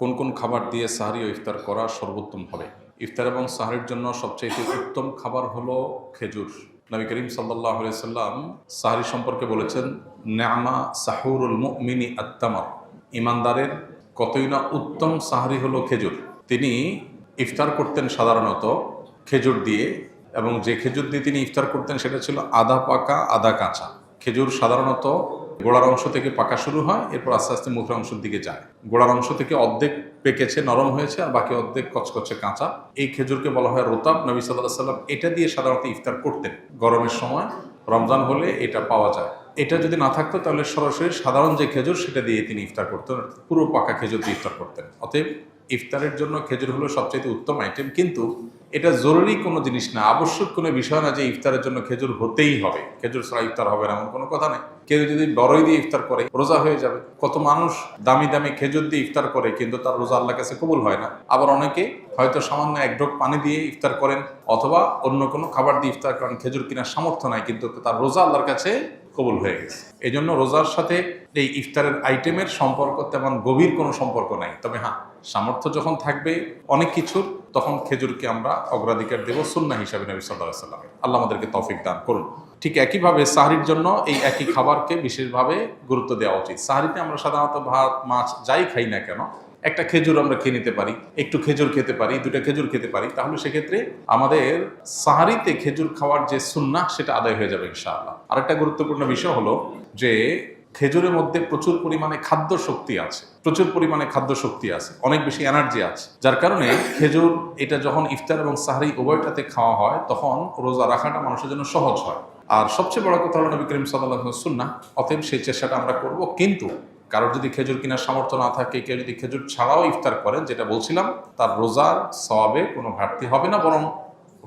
কোন কোন খাবার দিয়ে সাহারি ও ইফতার করা সর্বোত্তম হবে? ইফতার এবং সাহারির জন্য সবচেয়ে উত্তম খাবার হলো খেজুর। নবী করিম সাল্লাহ সাল্লাম সাহারি সম্পর্কে বলেছেন ন্যামা সাহুরুল মিনি আত্মামার ইমানদারের কতই না উত্তম সাহারি হলো খেজুর। তিনি ইফতার করতেন সাধারণত খেজুর দিয়ে এবং যে খেজুর দিয়ে তিনি ইফতার করতেন সেটা ছিল আধা পাকা আধা কাঁচা। খেজুর সাধারণত গোড়ার অংশ থেকে পাকা শুরু হয়, এরপর আস্তে আস্তে মুখের অংশের দিকে যায়। গোড়ার অংশ থেকে অর্ধেক পেকেছে, নরম হয়েছে, আর বাকি অর্ধেক কচকচে কাঁচা। এই খেজুরকে বলা হয় রোতাব। নবী সাল্লাহ সাল্লাম এটা দিয়ে সাধারণত ইফতার করতেন। গরমের সময় রমজান হলে এটা পাওয়া যায়। এটা যদি না থাকতো, তাহলে সরাসরি সাধারণ যে খেজুর, সেটা দিয়ে তিনি ইফতার করতেন। পুরো পাকা খেজুর দিয়ে ইফতার করতেন। অতএব ইফতারের জন্য খেজুর হলো সবচেয়ে উত্তম আইটেম কিন্তু এটা জরুরি কোনো জিনিস না। আবশ্যক কোনো বিষয় না যে ইফতারের জন্য খেজুর হতেই হবে। খেজুর ছাড়া ইফতার হবে না এমন কোনো কথা নেই। কেউ যদি বড়ই দিয়ে ইফতার করে, রোজা হয়ে যাবে। কত মানুষ দামি দামি খেজুর দিয়ে ইফতার করে, কিন্তু তার রোজা আল্লাহ কাছে কবুল হয় না। আবার অনেকে হয়তো সামান্য এক ঢোক পানি দিয়ে ইফতার করেন, অথবা অন্য কোনো খাবার দিয়ে ইফতার করেন, খেজুর কেনার সামর্থ্য নাই, কিন্তু তার রোজা আল্লাহর কাছে কবুল হয়ে গেছে। এই জন্য রোজার সাথে এই ইফতারের আইটেমের সম্পর্ক তেমন গভীর কোনো সম্পর্ক নাই। তবে হ্যাঁ সামর্থ্য যখন থাকবে অনেক কিছুর, তখন খেজুরকে আমরা অগ্রাধিকার দেব সুন্না হিসাবে নবী সাল্লাহ সাল্লামের আল্লাহ আমাদেরকে তফিক দান করুন। ঠিক একইভাবে সাহারির জন্য এই একই খাবারকে বিশেষভাবে গুরুত্ব দেওয়া উচিত। সাহারিতে আমরা সাধারণত ভাত, মাছ যাই খাই না কেন একটা খেজুর আমরা খেয়ে নিতে পারি, একটু খেজুর খেতে পারি, দুটা খেজুর খেতে পারি, তাহলে সেক্ষেত্রে আমাদের সাহারিতে খেজুর খাওয়ার যে সুন্না সেটা আদায় হয়ে যাবে ইনশাআল্লাহ। আরেকটা গুরুত্বপূর্ণ বিষয় হলো যে খেজুরের মধ্যে প্রচুর পরিমাণে খাদ্য শক্তি আছে, প্রচুর পরিমাণে খাদ্য শক্তি আছে, অনেক বেশি এনার্জি আছে। যার কারণে খেজুর, এটা যখন ইফতার এবং সাহারি উভয়টাতে খাওয়া হয়, তখন রোজা রাখাটা মানুষের জন্য সহজ হয়। আর সবচেয়ে বড় কথা হলো নবী করিম সাল্লাহ সুন্না অতএব সেই চেষ্টাটা আমরা করব, কিন্তু কারোর যদি খেজুর কেনার সামর্থ্য না থাকে, কেউ যদি খেজুর ছাড়াও ইফতার করেন, যেটা বলছিলাম, তার রোজার সবাবে কোনো ঘাটতি হবে না, বরং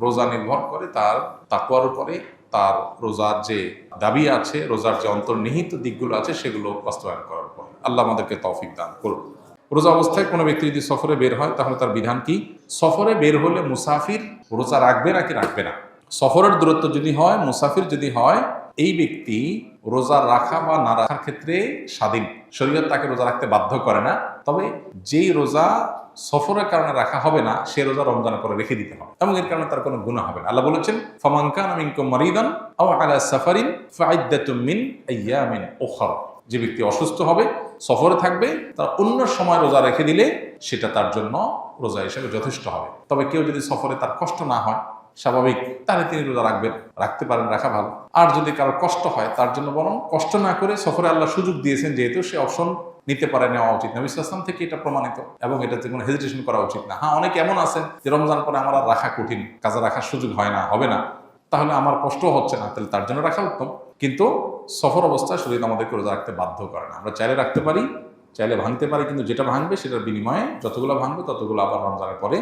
রোজা নির্ভর করে তার তাকুয়ার উপরে, তার রোজার যে দাবি আছে, রোজার যে অন্তর্নিহিত দিকগুলো আছে, সেগুলো বাস্তবায়ন করার উপর। আল্লাহ আমাদেরকে তৌফিক দান করুন। রোজা অবস্থায় কোনো ব্যক্তি যদি সফরে বের হয়, তাহলে তার বিধান কি? সফরে বের হলে মুসাফির রোজা রাখবে নাকি রাখবে না? সফরের দূরত্ব যদি হয়, মুসাফির যদি হয়, এই ব্যক্তি রোজা রাখা বা না রাখার ক্ষেত্রে স্বাধীন। শরীয়ত তাকে রোজা রাখতে বাধ্য করে না। তবে যেই রোজা সফরের কারণে রাখা হবে না, সে রোজা রমজান করে রেখে দিতে হবে। এবং এর কারণে তার কোনো গুণা হবে না। আল্লাহ বলেছেন ফামানকান মিনকুম মারিদান সাফারিন ফাইদ্দাতুম মিন আইয়ামিন যে ব্যক্তি অসুস্থ হবে, সফরে থাকবে, তার অন্য সময় রোজা রেখে দিলে সেটা তার জন্য রোজা হিসেবে যথেষ্ট হবে। তবে কেউ যদি সফরে তার কষ্ট না হয় স্বাভাবিক তাহলে তিনি রোজা রাখবেন, রাখতে পারেন, রাখা ভালো। আর যদি কারোর কষ্ট হয়, তার জন্য বরং কষ্ট না করে সফরে আল্লাহ সুযোগ দিয়েছেন, যেহেতু সে অপশন নিতে পারে, নেওয়া উচিত নবী ইসলাম থেকে এটা প্রমাণিত, এবং এটাতে কোনো হেজিটেশন করা উচিত না। হ্যাঁ অনেকে এমন আছেন যে রমজান পরে আমার আর রাখা কঠিন, কাজে রাখার সুযোগ হয় না, হবে না। তাহলে আমার কষ্ট হচ্ছে না, তাহলে তার জন্য রাখা উত্তম। কিন্তু সফর অবস্থায় শরীর আমাদেরকে রোজা রাখতে বাধ্য করে না। আমরা চাইলে রাখতে পারি, চাইলে ভাঙতে পারি, কিন্তু যেটা ভাঙবে সেটার বিনিময়ে যতগুলো ভাঙবে ততগুলো আবার রমজানের পরে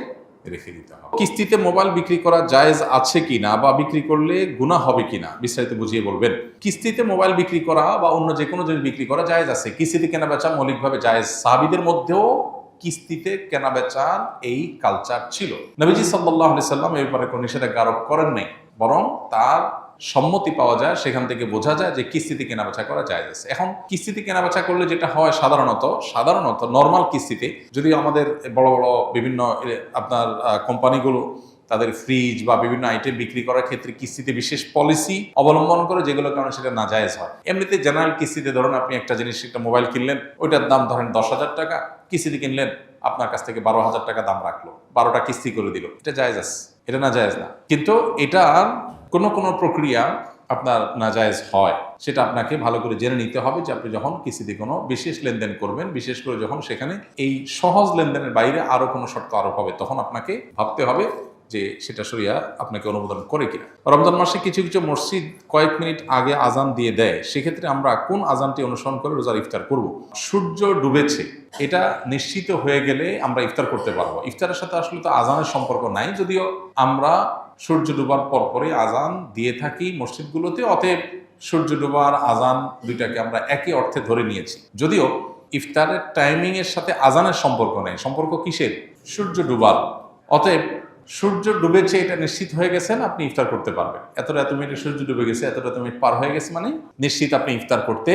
রেখে দিতে হবে। কিস্তিতে মোবাইল বিক্রি করা জায়েজ আছে কি না বা বিক্রি করলে গুণা হবে কি না? বিস্তারিত বুঝিয়ে বলবেন। কিস্তিতে মোবাইল বিক্রি করা বা অন্য যে কোনো জিনিস বিক্রি করা জায়েজ আছে। কিস্তিতে কেনা বেচা মৌলিকভাবে জায়েজ। সাহাবিদের মধ্যেও কিস্তিতে কেনা বেচার এই কালচার ছিল। নবীজি সাল্লাহ সাল্লাম এই ব্যাপারে কোনো নিষেধাজ্ঞা আরোপ করেন নাই। বরং তার সম্মতি পাওয়া যায়, সেখান থেকে বোঝা যায় যে কিস্তিতে কেনাবেচা করা যায় এখন কিস্তিতে কেনাবেচা করলে যেটা হয় সাধারণত সাধারণত নর্মাল কিস্তিতে যদি আমাদের বড় বড় বিভিন্ন আপনার কোম্পানিগুলো তাদের ফ্রিজ বা বিভিন্ন আইটেম বিক্রি করার ক্ষেত্রে কিস্তিতে বিশেষ পলিসি অবলম্বন করে যেগুলো কারণে সেটা না নাজায়েজ হয়। এমনিতে জেনারেল কিস্তিতে ধরুন আপনি একটা জিনিস, একটা মোবাইল কিনলেন, ওইটার দাম ধরেন দশ হাজার টাকা, কিস্তিতে কিনলেন, আপনার কাছ থেকে বারো হাজার টাকা দাম রাখল, বারোটা কিস্তি করে দিল। এটা জায়েজ আছে, এটা না জায়েজ না। কিন্তু এটা কোনো কোনো প্রক্রিয়া আপনার নাজায়েজ হয়, সেটা আপনাকে ভালো করে জেনে নিতে হবে যে আপনি যখন কিস্তিতে কোনো বিশেষ লেনদেন করবেন, বিশেষ করে যখন সেখানে এই সহজ লেনদেনের বাইরে আরও কোনো শর্ত আরোপ হবে, তখন আপনাকে ভাবতে হবে যে সেটা সরিয়া আপনাকে অনুমোদন করে কিনা। রমজান মাসে কিছু কিছু মসজিদ কয়েক মিনিট আগে আজান দিয়ে দেয়, সেক্ষেত্রে আমরা কোন আজানটি অনুসরণ করে রোজার ইফতার করব? সূর্য ডুবেছে, এটা নিশ্চিত হয়ে গেলে আমরা ইফতার করতে পারব। ইফতারের সাথে আসলে তো আজানের সম্পর্ক নাই, যদিও আমরা সূর্য ডুবার পরপরই আজান দিয়ে থাকি মসজিদগুলোতে, অতএব সূর্য ডুবার আজান দুইটাকে আমরা একই অর্থে ধরে নিয়েছি। যদিও ইফতারের টাইমিং এর সাথে আজানের সম্পর্ক নেই। সম্পর্ক কিসের? সূর্য ডুবার। অতএব সূর্য ডুবেছে এটা নিশ্চিত হয়ে গেছেন আপনি ইফতার করতে পারবেন? এতটা এত মিনিটে সূর্য ডুবে গেছে এতটা এত মিনিট পার হয়ে গেছে মানে নিশ্চিত আপনি ইফতার করতে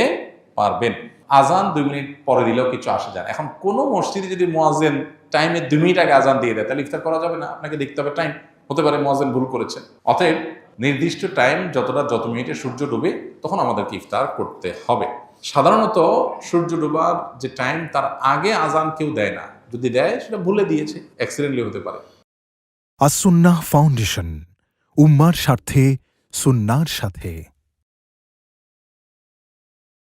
পারবেন। আজান দুই মিনিট পরে দিলেও কিছু আসে যায়। এখন কোনো মসজিদে যদি মোয়াজেন টাইমে দুই মিনিট আগে আজান দিয়ে দেয়, তাহলে ইফতার করা যাবে না। আপনাকে দেখতে হবে টাইম। হতে পারে মোয়াজেন ভুল করেছে অতএব নির্দিষ্ট টাইম যতটা যত মিনিটে সূর্য ডুবে, তখন আমাদেরকে ইফতার করতে হবে। সাধারণত সূর্য ডোবার যে টাইম তার আগে আজান কেউ দেয় না। যদি দেয়, সেটা ভুলে দিয়েছে। অ্যাক্সিডেন্টলি হতে পারে। আসুন্না ফাউন্ডেশন, উম্মার স্বার্থে, সুন্নার সাথে।